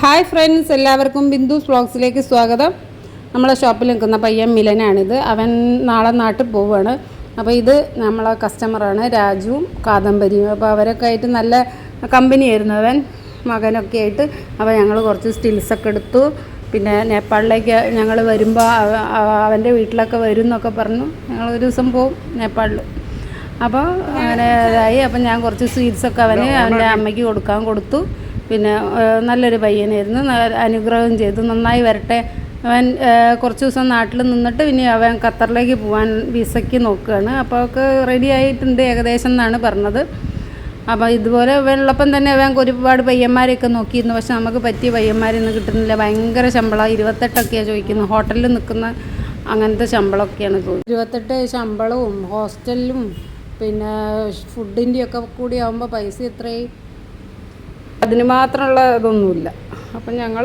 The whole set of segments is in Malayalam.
ഹായ് ഫ്രണ്ട്സ് എല്ലാവർക്കും ബിന്ദു വ്ളോഗ്സിലേക്ക് സ്വാഗതം. നമ്മളെ ഷോപ്പിൽ നിൽക്കുന്ന പയ്യൻ മിലനാണിത്. അവൻ നാളെ നാട്ടിൽ പോവുകയാണ്. അപ്പോൾ ഇത് നമ്മളെ കസ്റ്റമറാണ് രാജുവും കാദംബരിയും. അപ്പോൾ അവരൊക്കെ ആയിട്ട് നല്ല കമ്പനിയായിരുന്നു അവൻ. മകനൊക്കെ ആയിട്ട്. അപ്പോൾ ഞങ്ങൾ കുറച്ച് സ്റ്റിൽസൊക്കെ എടുത്തു. പിന്നെ നേപ്പാളിലേക്ക് ഞങ്ങൾ വരുമ്പോൾ അവന്റെ വീട്ടിലൊക്കെ വരും എന്നൊക്കെ പറഞ്ഞു. ഞങ്ങൾ ഒരു ദിവസം പോവും നേപ്പാളിൽ. അപ്പോൾ അങ്ങനെ ഇതായി അപ്പം ഞാൻ കുറച്ച് സ്വീറ്റ്സൊക്കെ അവന് അവന്റെ അമ്മയ്ക്ക് കൊടുക്കാൻ കൊടുത്തു. പിന്നെ നല്ലൊരു പയ്യനായിരുന്നു. അനുഗ്രഹം ചെയ്തു. നന്നായി വരട്ടെ. അവൻ കുറച്ച് ദിവസം നാട്ടിൽ നിന്നിട്ട് പിന്നെ അവൻ ഖത്തറിലേക്ക് പോകാൻ വിസയ്ക്ക് നോക്കുകയാണ്. അപ്പോൾ ഒക്കെ റെഡി ആയിട്ടുണ്ട് ഏകദേശം എന്നാണ് പറഞ്ഞത്. അപ്പോൾ ഇതുപോലെ വെള്ളപ്പം തന്നെ അവൻ ഒരുപാട് പയ്യന്മാരെയൊക്കെ നോക്കിയിരുന്നു. പക്ഷെ നമുക്ക് പറ്റിയ പയ്യന്മാരൊന്നും കിട്ടുന്നില്ല. ഭയങ്കര ശമ്പളം. ഇരുപത്തെട്ടൊക്കെയാണ് ചോദിക്കുന്നത് ഹോട്ടലിൽ നിൽക്കുന്ന അങ്ങനത്തെ ശമ്പളമൊക്കെയാണ് ഇരുപത്തെട്ട് ശമ്പളവും ഹോസ്റ്റലിലും പിന്നെ ഫുഡിന്റെയൊക്കെ കൂടി ആകുമ്പോൾ പൈസ എത്രയും അതിന് മാത്രമുള്ള ഇതൊന്നുമില്ല. അപ്പം ഞങ്ങൾ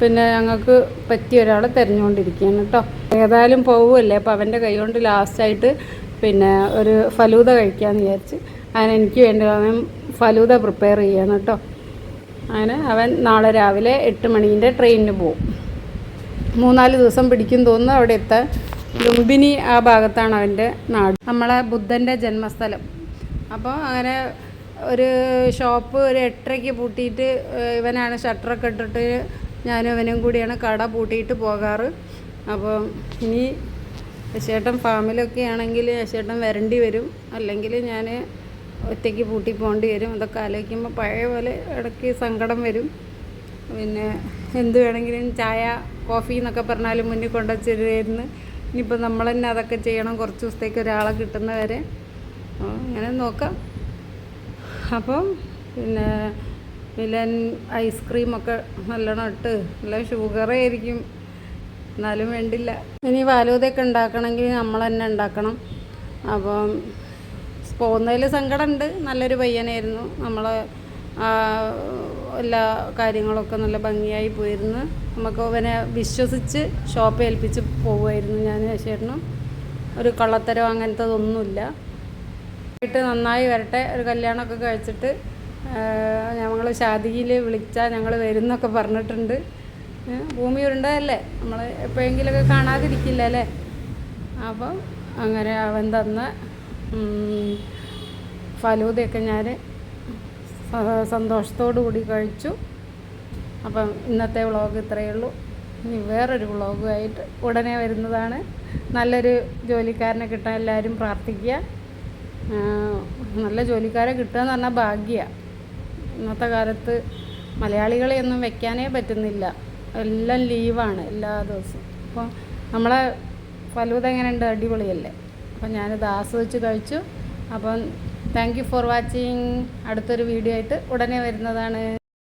പിന്നെ ഞങ്ങൾക്ക് പറ്റിയ ഒരാളെ തിരഞ്ഞുകൊണ്ടിരിക്കുകയാണ് കേട്ടോ. ഏതായാലും പോവുമല്ലേ അപ്പോൾ അവന്റെ കൈ കൊണ്ട് ലാസ്റ്റായിട്ട് പിന്നെ ഒരു ഫലൂത കഴിക്കാമെന്ന് വിചാരിച്ച് അങ്ങനെ എനിക്ക് വേണ്ടി അവൻ ഫലൂത പ്രിപ്പയർ ചെയ്യണം കേട്ടോ. അങ്ങനെ അവൻ നാളെ രാവിലെ എട്ട് മണീന്റെ ട്രെയിനിന് പോവും. മൂന്നാൽ ദിവസം പിടിക്കും തോന്നുന്നു അവിടെ എത്താൻ. ലുംബിനി ആ ഭാഗത്താണ് അവന്റെ നാട്. നമ്മളെ ബുദ്ധന്റെ ജന്മസ്ഥലം. അപ്പോൾ അങ്ങനെ ഒരു ഷോപ്പ് ഒരു എട്ടരയ്ക്ക് പൂട്ടിയിട്ട് ഇവനാണ് ഷട്ടറൊക്കെ ഇട്ടിട്ട് ഞാനും ഇവനും കൂടിയാണ് കട പൂട്ടിയിട്ട് പോകാറ്. അപ്പോൾ ഇനി യശേട്ടൻ ഫാമിലൊക്കെ ആണെങ്കിൽ യശേട്ടൻ വരേണ്ടി വരും. അല്ലെങ്കിൽ ഞാൻ ഒറ്റയ്ക്ക് പൂട്ടി പോകേണ്ടി വരും. അതൊക്കെ ആലോചിക്കുമ്പോൾ പഴയ പോലെ ഇടയ്ക്ക് സങ്കടം വരും. പിന്നെ എന്ത് വേണമെങ്കിലും ചായ കോഫി എന്നൊക്കെ പറഞ്ഞാലും മുന്നിൽ കൊണ്ടുവച്ചിരുന്ന് ഇനിയിപ്പോൾ നമ്മൾ തന്നെ അതൊക്കെ ചെയ്യണം. കുറച്ച് ദിവസത്തേക്ക് ഒരാളെ കിട്ടുന്നവരെ അങ്ങനെ നോക്കാം. അപ്പം പിന്നെ മിലൻ ഐസ്ക്രീമൊക്കെ നല്ലോണം ഇട്ട് നല്ല ഷുഗറേ ആയിരിക്കും. എന്നാലും വേണ്ടില്ല. ഇനി ഫാലൂദയൊക്കെ ഉണ്ടാക്കണമെങ്കിൽ നമ്മൾ തന്നെ ഉണ്ടാക്കണം. അപ്പം പോകുന്നതിൽ സങ്കടമുണ്ട്. നല്ലൊരു പയ്യനായിരുന്നു. നമ്മൾ എല്ലാ കാര്യങ്ങളൊക്കെ നല്ല ഭംഗിയായി പോയിരുന്നു. നമുക്ക് അവനെ വിശ്വസിച്ച് ഷോപ്പ് ഏൽപ്പിച്ച് പോവുമായിരുന്നു ഞാൻ ചേട്ടനും ഒരു കള്ളത്തരോ അങ്ങനത്തതൊന്നുമില്ല. ആയിട്ട് നന്നായി വരട്ടെ ഒരു കല്യാണമൊക്കെ കഴിച്ചിട്ട് ഞങ്ങൾ ഷാദിയിൽ വിളിച്ചാൽ ഞങ്ങൾ വരുന്നൊക്കെ പറഞ്ഞിട്ടുണ്ട്. ഭൂമി ഉരുണ്ടതല്ലേ? നമ്മൾ എപ്പോഴെങ്കിലുമൊക്കെ കാണാതിരിക്കില്ല അല്ലേ? അപ്പം അങ്ങനെ അവൻ തന്ന ഫലൂതയൊക്കെ ഞാൻ സന്തോഷത്തോടു കൂടി കഴിച്ചു. അപ്പം ഇന്നത്തെ വ്ളോഗ് ഇത്രയേ ഉള്ളൂ. ഇനി വേറൊരു വ്ളോഗുമായിട്ട് ഉടനെ വരുന്നതാണ്. നല്ലൊരു ജോലിക്കാരനെ കിട്ടാൻ എല്ലാവരും പ്രാർത്ഥിക്കുക. നല്ല ജോലിക്കാരെ കിട്ടുക എന്ന് പറഞ്ഞാൽ ഭാഗ്യമാണ് ഇന്നത്തെ കാലത്ത് മലയാളികളെ ഒന്നും വെക്കാനേ പറ്റുന്നില്ല. എല്ലാം ലീവാണ് എല്ലാ ദിവസവും. അപ്പോൾ നമ്മളെ ഫലൂത എങ്ങനെയുണ്ട്? അടിപൊളിയല്ലേ? അപ്പം ഞാനിത് ആസ്വദിച്ച് കഴിച്ചു. അപ്പം താങ്ക് യു ഫോർ വാച്ചിങ് അടുത്തൊരു വീഡിയോ ആയിട്ട് ഉടനെ വരുന്നതാണ്.